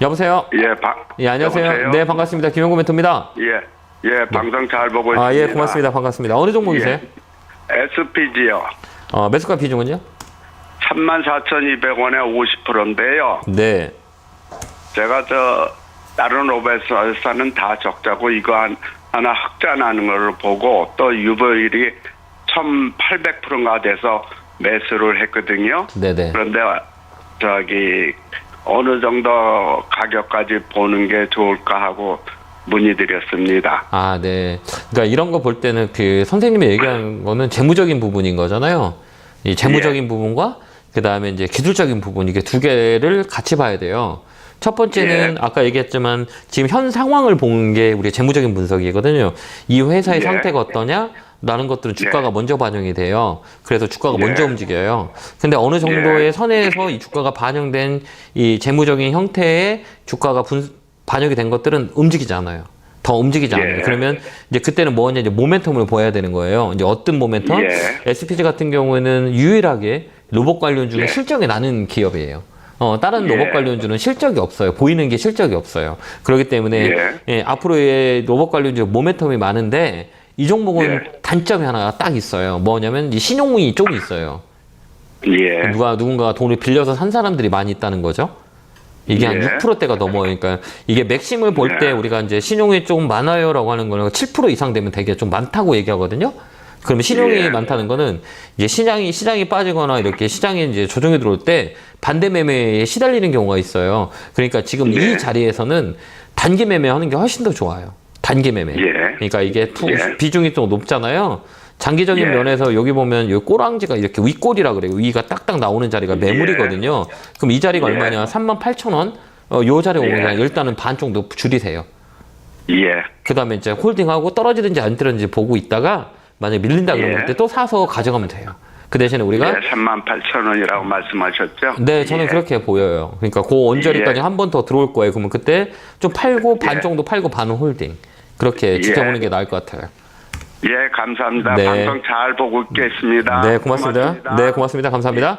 여보세요? 예, 방, 예, 안녕하세요. 여보세요? 네, 반갑습니다. 김영구 멘토입니다. 예, 예, 방송 잘 보고 있습니다. 아, 예, 고맙습니다. 반갑습니다. 어느 종목이세요? SPG요. 어, 매수가 비중은요? 34,200원에 50%인데요. 네. 제가 제가 저 다른 오베스사는 다 적자고 이거 한, 하나 흑자 나는 걸 보고 또 유보율이 1,800%가 돼서 매수를 했거든요. 네네. 그런데 저기 어느 정도 가격까지 보는 게 좋을까 하고 문의드렸습니다. 아, 네. 그러니까 이런 거 볼 때는 그 선생님이 얘기한 거는 재무적인 부분인 거잖아요. 이 재무적인 예. 부분과 그 다음에 이제 기술적인 부분 이게 두 개를 같이 봐야 돼요. 첫 번째는 예. 아까 얘기했지만 지금 현 상황을 보는 게 우리 재무적인 분석이거든요. 이 회사의 예. 상태가 어떠냐? 라는 것들은 주가가 먼저 반영이 돼요. 그래서 주가가 예. 먼저 움직여요. 근데 어느 정도의 선에서 이 주가가 반영된 이 재무적인 형태의 주가가 분, 반영이 된 것들은 움직이지 않아요. 더 움직이지 예. 않아요. 그러면 이제 그때는 뭐냐 이제 모멘텀을 보여야 되는 거예요. 이제 어떤 모멘텀? 예. SPG 같은 경우에는 유일하게 로봇 관련주는 예. 실적이 나는 기업이에요. 어, 다른 예. 로봇 관련주는 실적이 없어요. 보이는 게 실적이 없어요. 그렇기 때문에 예. 예, 앞으로의 로봇 관련주 모멘텀이 많은데 이 종목은 예. 단점이 하나가 딱 있어요. 뭐냐면 이 신용이 좀 있어요. 예. 누가 누군가 돈을 빌려서 산 사람들이 많이 있다는 거죠. 이게 한 예. 6%대가 넘어요. 그러니까 이게 맥심을 볼때 예. 우리가 이제 신용이 좀 많아요라고 하는 거는 7% 이상 되면 되게 좀 많다고 얘기하거든요. 그러면 신용이 예. 많다는 거는 이제 시장이 시장이 빠지거나 이렇게 시장이 이제 조정이 들어올 때 반대 매매에 시달리는 경우가 있어요. 그러니까 지금 예. 이 자리에서는 단기 매매하는 게 훨씬 더 좋아요. 단기 매매. 예. 그러니까 이게 투- 예. 비중이 좀 높잖아요. 장기적인 예. 면에서 여기 보면 요 꼬랑지가 이렇게 윗꼬리라 그래요. 위가 딱딱 나오는 자리가 매물이거든요. 그럼 이 자리가 예. 얼마냐? 38,000원. 어, 요 자리 오면 예. 그냥 일단은 반 정도 줄이세요. 예. 그 다음에 이제 홀딩하고 떨어지는지 안 떨어지는지 보고 있다가 만약에 밀린다 그러면 예. 그때 또 사서 가져가면 돼요. 그 대신에 우리가 예, 38,000원이라고 말씀하셨죠? 네, 저는 예. 그렇게 보여요. 그러니까 그 언저리까지 예. 한번 더 들어올 거예요. 그러면 그때 좀 팔고 반 예. 정도 팔고 반은 홀딩. 그렇게 예. 지켜보는 게 나을 것 같아요. 예, 감사합니다. 네. 방송 잘 보고 있겠습니다. 네, 고맙습니다. 네, 고맙습니다. 감사합니다.